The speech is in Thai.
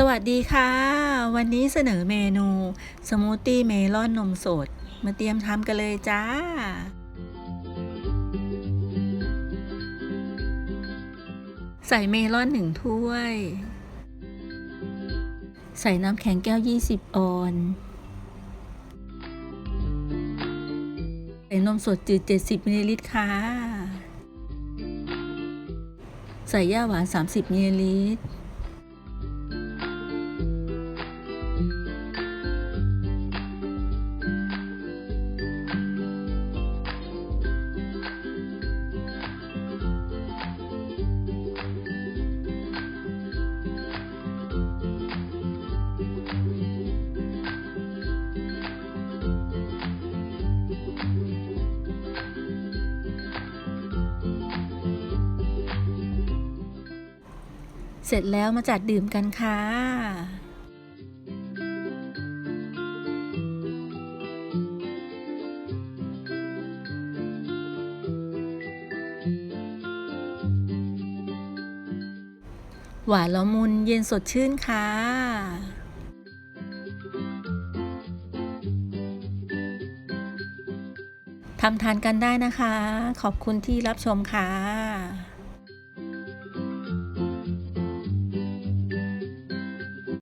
สวัสดีค่ะ วันนี้เสนอเมนูสมูทตี้เมลอนนมสด มาเตรียมทำกันเลยจ้า ใส่เมลอนหนึ่งถ้วย ใส่น้ำแข็งแก้ว 20 ออนใส่นมสดจืด 70 มิลลิลิตรค่ะ ใส่ย่าหวาน 30 มิลลิลิตร เสร็จแล้วมาจัดดื่มกันค่ะหวานละมุนเย็นสดชื่นค่ะ ทำทานกันได้นะคะ ขอบคุณที่รับชมค่ะ